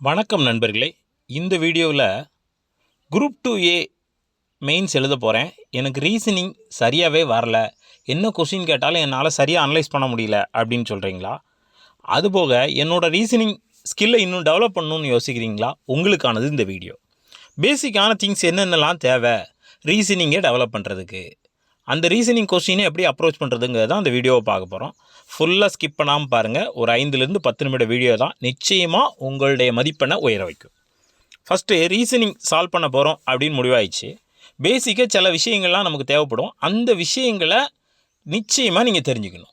வணக்கம் நண்பர்களே. இந்த வீடியோவில் குரூப் டூ ஏ மெயின்ஸ் எழுத போகிறேன் எனக்கு ரீசனிங் சரியாகவே வரல. என்ன கொஸ்டின் கேட்டாலும் என்னால் சரியாக அனலைஸ் பண்ண முடியல அப்படின்னு சொல்கிறீங்களா அதுபோக என்னோடய ரீசனிங் ஸ்கில்லை இன்னும் டெவலப் பண்ணணும்னு யோசிக்கிறீங்களா? உங்களுக்கானது இந்த வீடியோ. பேசிக்கான திங்ஸ் என்னென்னலாம் தேவை? ரீசனிங்கை டெவலப் பண்ணுறதுக்கு அந்த ரீசனிங் கொஸ்டினை எப்படி அப்ரோச் பண்ணுறதுங்கிறது தான் அந்த வீடியோவை பார்க்க போகிறோம் ஃபுல்லாக ஸ்கிப் பண்ணாமல் பாருங்கள் ஒரு ஐந்துலேருந்து பத்து நிமிட வீடியோ தான். நிச்சயமாக உங்களுடைய மதிப்பெண்ணை உயர வைக்கும். ஃபஸ்ட்டு ரீசனிங் சால்வ் பண்ண போகிறோம் அப்படின்னு முடிவாயிடுச்சு. பேசிக்காக சில விஷயங்கள்லாம் நமக்கு தேவைப்படும். அந்த விஷயங்களை நிச்சயமாக நீங்கள் தெரிஞ்சுக்கணும்.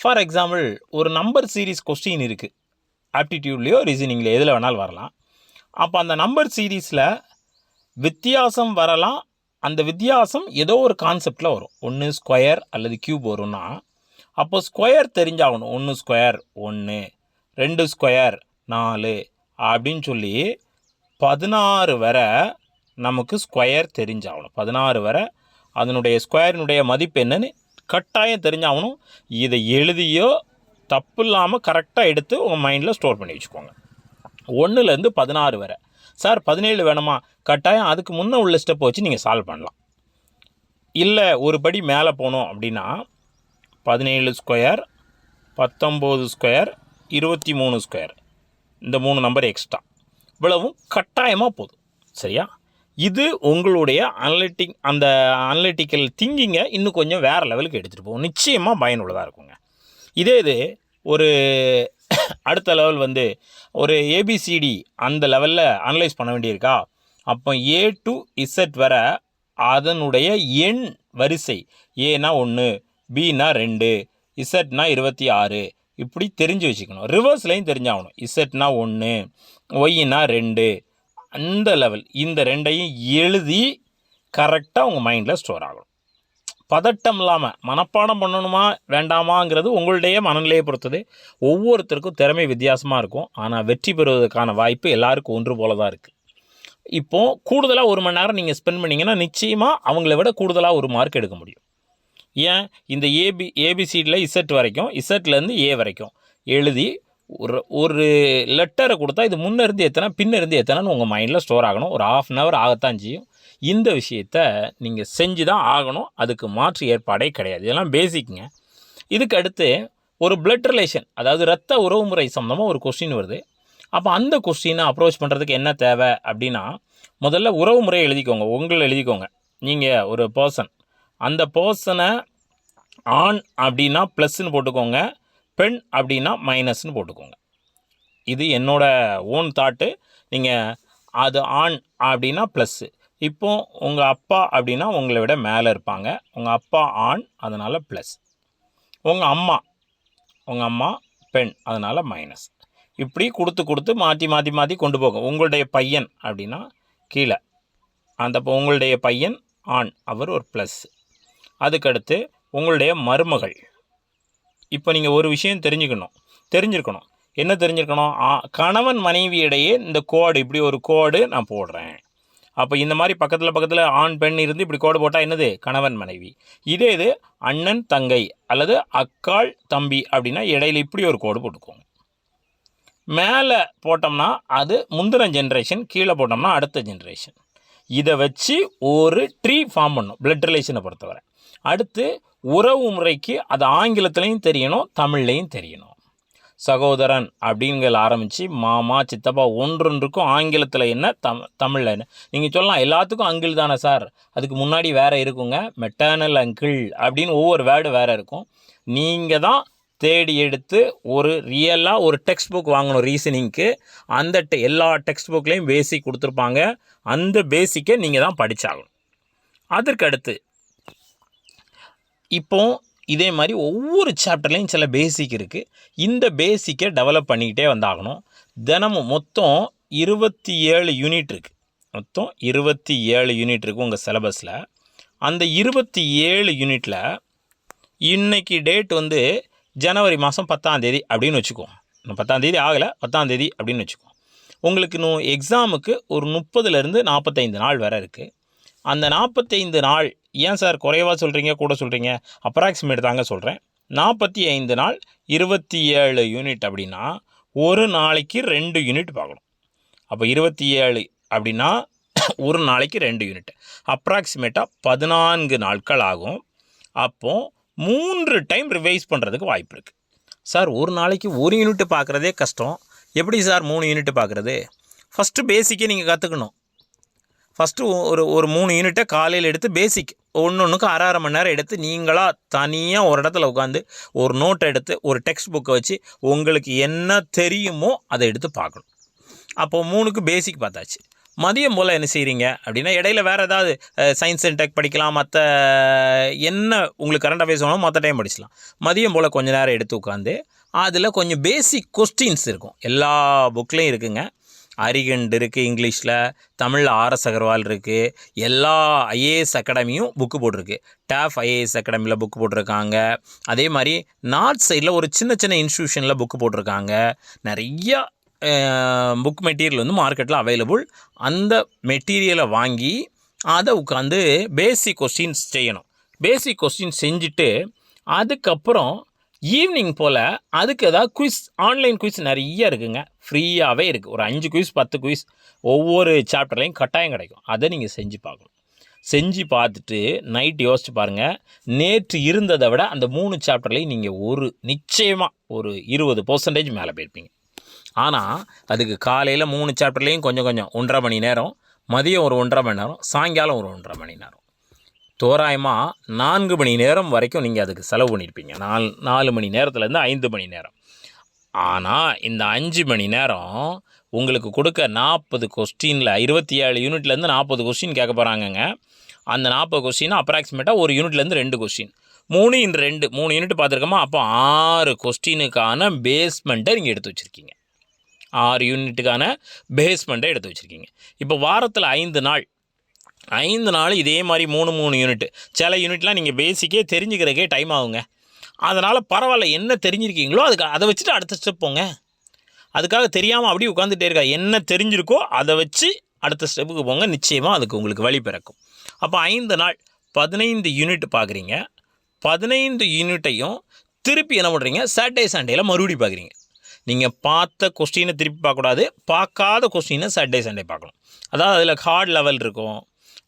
ஃபார் எக்ஸாம்பிள் ஒரு நம்பர் சீரிஸ் கொஸ்டின் இருக்குது ஆப்டிடியூட்லேயோ ரீசனிங்லையோ எதில் வேணாலும் வரலாம். அப்போ அந்த நம்பர் சீரீஸில் வித்தியாசம் வரலாம் அந்த வித்தியாசம் ஏதோ ஒரு கான்செப்டில் வரும். ஒன்று ஸ்கொயர் அல்லது கியூப் வரும்னா அப்போ ஸ்கொயர் தெரிஞ்சாகணும். ஒன்று ஸ்கொயர் ஒன்று ரெண்டு ஸ்கொயர் நாலு. அப்படின்னு சொல்லி பதினாறு வரை நமக்கு ஸ்கொயர் தெரிஞ்சாகணும். பதினாறு வரை அதனுடைய ஸ்கொயரினுடைய மதிப்பு என்னன்னு கட்டாயம் தெரிஞ்சாகணும். இதை எழுதியோ தப்பு இல்லாமல் கரெக்டாக எடுத்து உங்கள் மைண்டில் ஸ்டோர் பண்ணி வச்சுக்கோங்க. ஒன்றுலேருந்து பதினாறு வரை. சார் பதினேழு வேணுமா? கட்டாயம் அதுக்கு முன்னே உள்ள ஸ்டெப்பை வச்சு நீங்கள் சால்வ் பண்ணலாம். இல்லை ஒரு படி மேலே போனோம் அப்படின்னா பதினேழு ஸ்கொயர் பத்தொம்போது ஸ்கொயர் இருபத்தி மூணு ஸ்கொயர் இந்த மூணு நம்பர் எக்ஸ்ட்ரா இவ்வளவும் கட்டாயமாக போதும். சரியா? இது உங்களுடைய அனலிட்டிக் அந்த அனலிட்டிக்கல் திங்கிங்கை இன்னும் கொஞ்சம் வேறு லெவலுக்கு எடுத்துகிட்டு போகும். நிச்சயமாக பயனுள்ளதாக இருக்குங்க. இதே இது ஒரு அடுத்த லெவல் வந்து ஒரு ஏபிசிடி அந்த லெவலில் அனலைஸ் பண்ண வேண்டியிருக்கா? அப்போ ஏ டு இசட் வர அதனுடைய எண் வரிசை ஏனா ஒன்று பினா ரெண்டு இசட்னா இருபத்தி ஆறு இப்படி தெரிஞ்சு வச்சுக்கணும். ரிவர்ஸ்லையும் தெரிஞ்சாகணும். இசட்னா ஒன்று ஒய்னா ரெண்டு அந்த லெவல் இந்த ரெண்டையும் எழுதி கரெக்டாக உங்கள் மைண்டில் ஸ்டோர் ஆகணும். பதட்டம் இல்லாமல் மனப்பாடம் பண்ணணுமா வேண்டாமாங்கிறது உங்களுடைய மனநிலையை பொறுத்தது. ஒவ்வொருத்தருக்கும் திறமை வித்தியாசமாக இருக்கும். ஆனால் வெற்றி பெறுவதற்கான வாய்ப்பு எல்லாருக்கும் ஒன்று போல தான் இருக்குது இப்போது கூடுதலாக ஒரு மணி நேரம் நீங்கள் ஸ்பெண்ட் பண்ணிங்கன்னா நிச்சயமாக அவங்கள விட கூடுதலாக ஒரு மார்க் எடுக்க முடியும். ஏன்? இந்த ஏபி ஏபிசிடியில் இசட் வரைக்கும் இசட்லேருந்து ஏ வரைக்கும் எழுதி ஒரு ஒரு லெட்டரை கொடுத்தா இது முன்னேருந்து எத்தனை பின்னிருந்து எத்தனைன்னு உங்கள் மைண்டில் ஸ்டோர் ஆகணும். ஒரு ஆஃப் அன் ஹவர் ஆகத்தான் செய்யும். இந்த விஷயத்த நீங்கள் செஞ்சு தான் ஆகணும். அதுக்கு மாற்று ஏற்பாடே கிடையாது. இதெல்லாம் பேசிக்குங்க இதுக்கு அடுத்து ஒரு பிளட் ரிலேஷன் அதாவது ரத்த உறவுமுறை சம்மந்தமாக ஒரு கொஸ்டின் வருது. அப்போ அந்த கொஸ்டினை அப்ரோச் பண்ணுறதுக்கு என்ன தேவை அப்படின்னா முதல்ல உறவுமுறை எழுதிக்கோங்க. உங்களை எழுதிக்கோங்க. நீங்கள் ஒரு பர்சன் அந்த பர்சனை ஆண் அப்படின்னா ப்ளஸ்ன்னு போட்டுக்கோங்க. பெண் அப்படின்னா மைனஸ்ன்னு போட்டுக்கோங்க. இது என்னோடய ஓன் தாட்டு நீங்கள் அது ஆண் அப்படின்னா ப்ளஸ்ஸு இப்போ உங்கள் அப்பா அப்படின்னா உங்களை விட மேலே இருப்பாங்க. உங்கள் அப்பா ஆண் அதனால் ப்ளஸ் உங்கள் அம்மா உங்கள் அம்மா பெண் அதனால் மைனஸ் இப்படி கொடுத்து கொடுத்து மாற்றி மாற்றி மாற்றி கொண்டு போகும். உங்களுடைய பையன் அப்படின்னா கீழே. அந்த இப்போ உங்களுடைய பையன் ஆண் அவர் ஒரு ப்ளஸ் அதுக்கடுத்து உங்களுடைய மருமகள். இப்போ நீங்கள் ஒரு விஷயம் தெரிஞ்சுக்கணும். தெரிஞ்சிருக்கணும். என்ன தெரிஞ்சிருக்கணும்? ஆ, கணவன் மனைவியிடையே இந்த கோடு இப்படி ஒரு கோடு நான் போடுறேன். அப்போ இந்த மாதிரி பக்கத்தில் பக்கத்தில் ஆண் பெண் இருந்து இப்படி கோடு போட்டால் என்னது? கணவன் மனைவி. இதே இது அண்ணன் தங்கை அல்லது அக்காள் தம்பி அப்படின்னா இடையில இப்படி ஒரு கோடு போட்டுக்கோங்க. மேலே போட்டோம்னா அது முந்தின ஜென்ரேஷன் கீழே போட்டோம்னா அடுத்த ஜென்ரேஷன் இதை வச்சு ஒரு ட்ரீ ஃபார்ம் பண்ணும் பிளட் ரிலேஷனை பொறுத்தவரை. அடுத்து உறவு முறைக்கு அது ஆங்கிலத்துலேயும் தெரியணும் தமிழ்லையும் தெரியணும். சகோதரன் அப்படிங்கிற ஆரம்பித்து மாமா சித்தப்பா ஒன்றொன்றுக்கும் ஆங்கிலத்தில் என்ன? தம் தமிழில் என்ன? நீங்கள் சொல்லலாம் எல்லாத்துக்கும் அங்கிள் தானே சார். அதுக்கு முன்னாடி வேறு இருக்குங்க மெட்டர்னல் அங்கிள் அப்படின்னு ஒவ்வொரு வேர்டு வேறு இருக்கும். நீங்கள் தான் தேடி எடுத்து ஒரு ரியலாக ஒரு டெக்ஸ்ட் புக் வாங்கணும் ரீசனிங்க்கு அந்த டெ எல்லா டெக்ஸ்ட் புக்லேயும் பேசிக் கொடுத்துருப்பாங்க. அந்த பேசிக்கை நீங்கள் தான் படித்தாகணும் அதற்கடுத்து இப்போது இதே மாதிரி ஒவ்வொரு சாப்டர்லேயும் சில பேசிக் இருக்குது இந்த பேசிக்கை டெவலப் பண்ணிக்கிட்டே வந்தாகணும். தினமும் மொத்தம் இருபத்தி ஏழு யூனிட் இருக்குது மொத்தம் இருபத்தி ஏழு யூனிட் இருக்குது உங்கள் சிலபஸில் அந்த இருபத்தி ஏழு யூனிட்டில் இன்னைக்கு டேட் வந்து ஜனவரி மாதம் பத்தாந்தேதி அப்படின்னு வச்சுக்குவோம் இன்னும் பத்தாந்தேதி ஆகலை பத்தாந்தேதி அப்படின்னு வச்சுக்குவோம் உங்களுக்கு இன்னும் எக்ஸாமுக்கு ஒரு முப்பதுலேருந்து நாற்பத்தைந்து நாள் வரை இருக்குது அந்த நாற்பத்தைந்து நாள் ஏன் சார் குறைவாக சொல்கிறீங்க கூட சொல்கிறீங்க அப்ராக்சிமேட் தாங்க சொல்கிறேன் நாற்பத்தி ஐந்து நாள் இருபத்தி ஏழு யூனிட் அப்படின்னா ஒரு நாளைக்கு ரெண்டு யூனிட் பார்க்கணும். அப்போ இருபத்தி ஏழு அப்படின்னா ஒரு நாளைக்கு ரெண்டு யூனிட் அப்ராக்சிமேட்டாக பதினான்கு நாட்கள் ஆகும். அப்போது மூன்று டைம் ரிவைஸ் பண்ணுறதுக்கு வாய்ப்பு இருக்குது சார் ஒரு நாளைக்கு ஒரு யூனிட் பார்க்குறதே கஷ்டம். எப்படி சார் மூணு யூனிட் பார்க்குறது? ஃபஸ்ட்டு பேசிக்கே நீங்கள் கற்றுக்கணும் ஃபஸ்ட்டு ஒரு ஒரு மூணு யூனிட்டை காலையில் எடுத்து பேசிக் ஒன்று ஒன்றுக்கு அரை அரை மணி நேரம் எடுத்து நீங்களாக தனியாக ஒரு இடத்துல உட்காந்து ஒரு நோட்டை எடுத்து ஒரு டெக்ஸ்ட் புக்கை வச்சு உங்களுக்கு என்ன தெரியுமோ அதை எடுத்து பார்க்கணும். அப்போது மூணுக்கு பேசிக் பார்த்தாச்சு. மதியம் போல் என்ன செய்கிறீங்க அப்படின்னா இடையில வேறு ஏதாவது சயின்ஸ் அண்ட் டெக் படிக்கலாம் மற்ற என்ன உங்களுக்கு கரண்ட் அஃபேர்ஸ் வேணும் மற்ற டைம் படிச்சலாம் மதியம் போல் கொஞ்சம் நேரம் எடுத்து உட்காந்து அதில் கொஞ்சம் பேசிக் கொஸ்டின்ஸ் இருக்கும். எல்லா புக்லேயும் இருக்குங்க. அரிகண்ட் இருக்குது இங்கிலீஷில் தமிழில் ஆர்எஸ் அகர்வால் இருக்குது எல்லா ஐஏஎஸ் அகாடமியும் புக்கு போட்டிருக்கு. டாஃப் ஐஏஎஸ் அகாடமியில் புக்கு போட்டிருக்காங்க. அதே மாதிரி நார்த் சைடில் ஒரு சின்ன சின்ன இன்ஸ்டியூஷனில் புக்கு போட்டிருக்காங்க. நிறையா புக் மெட்டீரியல் வந்து மார்க்கெட்டில் அவைலபிள் அந்த மெட்டீரியலை வாங்கி அதை உட்காந்து பேசிக் கொஸ்டின்ஸ் செய்யணும். பேசிக் கொஸ்டின் செஞ்சுட்டு அதுக்கப்புறம் ஈவினிங் போல் அதுக்கு ஏதாவது குயிஸ் ஆன்லைன் குயிஸ் நிறைய இருக்குங்க. ஃப்ரீயாகவே இருக்குது ஒரு அஞ்சு குயிஸ் பத்து குயிஸ் ஒவ்வொரு சாப்டர்லையும் கட்டாயம் கிடைக்கும். அதை நீங்கள் செஞ்சு பார்க்கணும். செஞ்சு பார்த்துட்டு நைட் யோசிச்சு பாருங்கள் நேற்று இருந்ததை விட அந்த மூணு சாப்டர்லையும் நீங்கள் ஒரு நிச்சயமாக ஒரு இருபது பர்சன்டேஜ் மேலே போயிருப்பீங்க. ஆனால் அதுக்கு காலையில் மூணு சாப்டர்லேயும் கொஞ்சம் கொஞ்சம் ஒன்றரை மணி நேரம் மதியம் ஒரு ஒன்றரை மணி நேரம் சாயங்காலம் ஒரு ஒன்றரை மணி நேரம். தோராயமாக நான்கு மணி நேரம் வரைக்கும் நீங்கள் அதுக்கு செலவு பண்ணியிருப்பீங்க நாலு நாலு மணி நேரத்துலேருந்து ஐந்து மணி நேரம். ஆனால் இந்த அஞ்சு மணி நேரம் உங்களுக்கு கொடுக்க நாற்பது கொஸ்டினில் இருபத்தி ஏழு யூனிட்லேருந்து நாற்பது கொஸ்டின் கேட்க போகிறாங்கங்க அந்த நாற்பது கொஸ்டின் அப்ராக்சிமேட்டாக ஒரு யூனிட்லேருந்து ரெண்டு கொஸ்டின். மூணு இன் ரெண்டு மூணு யூனிட் பார்த்துருக்கோமா? அப்போ ஆறு கொஸ்டினுக்கான பேஸ்மெண்ட்டை நீங்கள் எடுத்து வச்சுருக்கீங்க. ஆறு யூனிட்டுக்கான பேஸ்மெண்ட்டை எடுத்து வச்சுருக்கீங்க. இப்போ வாரத்தில் ஐந்து நாள் ஐந்து நாள் இதே மாதிரி மூணு மூணு யூனிட் சில யூனிட்லாம் நீங்கள் பேசிக்கே தெரிஞ்சுக்கிறதுக்கே டைம் ஆகுங்க. அதனால் பரவாயில்ல என்ன தெரிஞ்சிருக்கீங்களோ அதுக்கு அதை வச்சுட்டு அடுத்த ஸ்டெப் போங்க. அதுக்காக தெரியாமல் அப்படியே உட்காந்துட்டே இருக்கா என்ன தெரிஞ்சிருக்கோ அதை வச்சு அடுத்த ஸ்டெப்புக்கு போங்க நிச்சயமாக அதுக்கு உங்களுக்கு வழி பிறக்கும். அப்போ ஐந்து நாள் பதினைந்து யூனிட் பார்க்குறீங்க பதினைந்து யூனிட்டையும் திருப்பி என்ன பண்ணுறீங்க சாட்டர்டே சண்டேயில் மறுபடியும் பார்க்குறீங்க நீங்கள் பார்த்த கொஸ்டினை திருப்பி பார்க்கக்கூடாது. பார்க்காத கொஸ்டினை சாட்டர்டே சண்டே பார்க்கணும். அதாவது அதில் ஹார்ட் லெவல் இருக்கும்.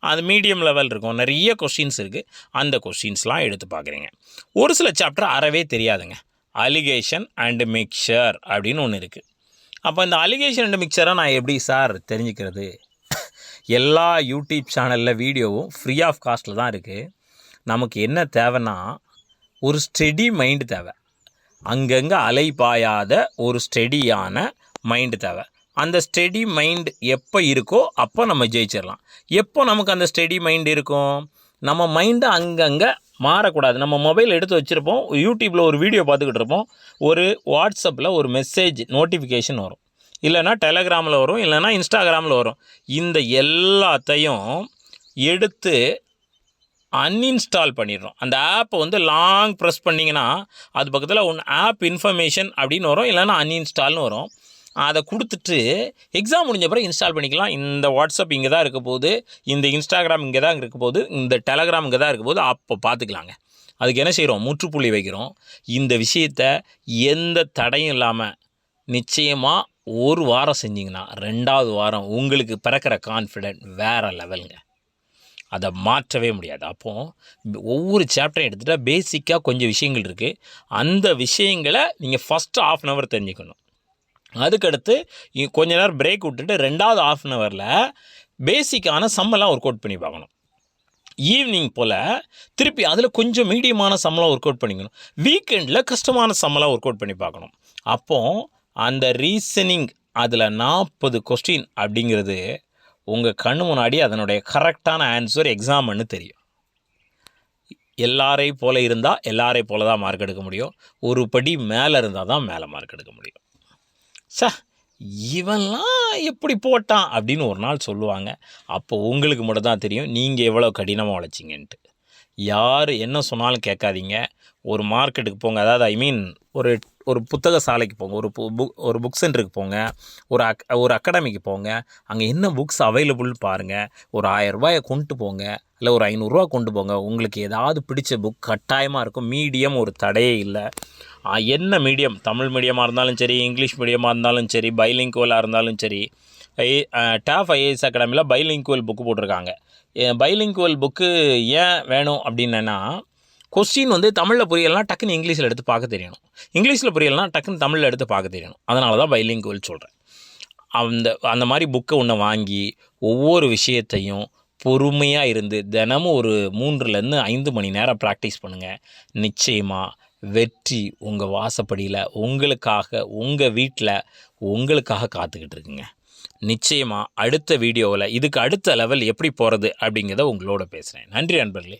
அது மீடியம் லெவல் இருக்கும். நிறைய கொஷின்ஸ் இருக்குது அந்த கொஷின்ஸ்லாம் எடுத்து பார்க்குறீங்க. ஒரு சில சாப்டர் அறவே தெரியாதுங்க. அலிகேஷன் அண்டு மிக்சர் அப்படின்னு ஒன்று இருக்குது அப்போ இந்த அலிகேஷன் அண்டு மிக்சரை நான் எப்படி சார் தெரிஞ்சுக்கிறது? எல்லா யூடியூப் சேனலில் வீடியோவும் ஃப்ரீ ஆஃப் காஸ்ட்டில் தான் இருக்குது நமக்கு என்ன தேவைன்னா ஒரு ஸ்டெடி மைண்டு தேவை. அங்கங்கே அலை பாயாத ஒரு ஸ்டெடியான மைண்டு தேவை. அந்த ஸ்டெடி மைண்ட் எப்போ இருக்கோ அப்போ நம்ம ஜெயிச்சிடலாம் எப்போ நமக்கு அந்த ஸ்டெடி மைண்ட் இருக்கும்? நம்ம மைண்டை அங்கங்கே மாறக்கூடாது. நம்ம மொபைல் எடுத்து வச்சுருப்போம். யூடியூப்பில் ஒரு வீடியோ பார்த்துக்கிட்டு இருப்போம். ஒரு வாட்ஸ்அப்பில் ஒரு மெசேஜ் நோட்டிஃபிகேஷன் வரும். இல்லைன்னா டெலகிராமில் வரும் இல்லைனா இன்ஸ்டாகிராமில் வரும். இந்த எல்லாத்தையும் எடுத்து அன்இன்ஸ்டால் பண்ணிடுறோம். அந்த ஆப்பை வந்து லாங் ப்ரெஸ் பண்ணிங்கன்னா அது பக்கத்தில் ஒன்று ஆப் இன்ஃபர்மேஷன் அப்படின்னு வரும். இல்லைனா அன்இன்ஸ்டால்னு வரும். அதை கொடுத்துட்டு எக்ஸாம் முடிஞ்ச பிறகு இன்ஸ்டால் பண்ணிக்கலாம். இந்த வாட்ஸ்அப் இங்கே தான் இருக்க போகுது. இந்த இன்ஸ்டாகிராம் இங்கே தான் இருக்க போகுது. இந்த டெலகிராம் இங்கே தான் இருக்க போகுது. அப்போ பார்த்துக்கலாங்க அதுக்கு என்ன செய்கிறோம் முற்றுப்புள்ளி வைக்கிறோம். இந்த விஷயத்த எந்த தடையும் இல்லாமல் நிச்சயமாக ஒரு வாரம் செஞ்சிங்கன்னா ரெண்டாவது வாரம் உங்களுக்கு பிறக்கிற கான்ஃபிடென்ட் வேறு லெவலுங்க அதை மாற்றவே முடியாது. அப்போது ஒவ்வொரு சாப்டரையும் எடுத்துகிட்டா பேசிக்காக கொஞ்சம் விஷயங்கள் இருக்குது அந்த விஷயங்களை நீங்கள் ஃபஸ்ட்டு ஆஃப் அன் ஹவர் தெரிஞ்சுக்கணும். அதுக்கடுத்து கொஞ்ச நேரம் பிரேக் விட்டுட்டு ரெண்டாவது ஆஃப் அன் ஹவரில் பேசிக்கான சம்மெல்லாம் ஒர்க் அவுட் பண்ணி பார்க்கணும். ஈவினிங் போல் திருப்பி அதில் கொஞ்சம் மீடியமான சம்பளம் ஒர்க் அவுட் பண்ணிக்கணும். வீக்கெண்டில் கஷ்டமான சம்பளம் ஒர்க் அவுட் பண்ணி பார்க்கணும். அப்போது அந்த ரீசனிங் அதில் நாற்பது கொஸ்டின் அப்படிங்கிறது உங்கள் கண்ணு முன்னாடி அதனுடைய கரெக்டான ஆன்சர் எக்ஸாம்னு தெரியும். எல்லாரை போல் இருந்தால் எல்லாரையும் போல தான் மார்க் எடுக்க முடியும். ஒரு படி மேலே இருந்தால் தான் மேலே மார்க் எடுக்க முடியும். ச இவன்லாம் எப்படி போட்டான் அப்படின்னு ஒரு நாள் சொல்லுவாங்க. அப்போ உங்களுக்கு மட்டும் தான் தெரியும் நீங்கள் எவ்வளோ கடினமாக உழைச்சிங்கன்ட்டு. யார் என்ன சொன்னாலும் கேட்காதீங்க. ஒரு மார்க்கெட்டுக்கு போங்க அதாவது ஐ மீன் ஒரு ஒரு புத்தக சாலைக்கு போங்க ஒரு பு- புக் ஒரு புக் சென்டருக்கு போங்க ஒரு அக் ஒரு அகாடமிக்கு போங்க அங்கே என்ன புக்ஸ் அவைலபிள் பாருங்கள் ஒரு ஆயரூபாயை கொண்டு போங்க இல்லை ஒரு ஐநூறுரூவா கொண்டு போங்க உங்களுக்கு ஏதாவது பிடிச்ச புக் கட்டாயமாக இருக்கும் மீடியம் ஒரு தடையே இல்லை. என்ன மீடியம் தமிழ் மீடியமாக இருந்தாலும் சரி இங்கிலீஷ் மீடியமாக இருந்தாலும் சரி பைலிங்குவலாக இருந்தாலும் சரி TAF IAS academy bilingual book போட்டிருக்காங்க. பைலிங்குவல் புக்கு ஏன் வேணும் அப்படின்னா கொஸ்டின் வந்து தமிழில் புரியலைனா டக்குன்னு இங்கிலீஷில் எடுத்து பார்க்க தெரியணும். இங்கிலீஷில் புரியலைனா டக்குன்னு தமிழில் எடுத்து பார்க்க தெரியணும். அதனால தான் பைலிங்குவல் சொல்கிறேன் அந்த அந்த மாதிரி புக்கை ஒன்று வாங்கி ஒவ்வொரு விஷயத்தையும் பொறுமையாக இருந்து தினமும் ஒரு மூன்றுலேருந்து ஐந்து மணி நேரம் ப்ராக்டிஸ் பண்ணுங்கள் நிச்சயமாக வெற்றி உங்கள் வாசப்படியில் உங்களுக்காக உங்கள் வீட்டில் உங்களுக்காக காத்துக்கிட்டு இருக்குங்க. நிச்சயமாக அடுத்த வீடியோவில் இதுக்கு அடுத்த லெவல் எப்படி போகிறது அப்படிங்கிறத உங்களோட பேசுகிறேன் நன்றி நண்பர்களே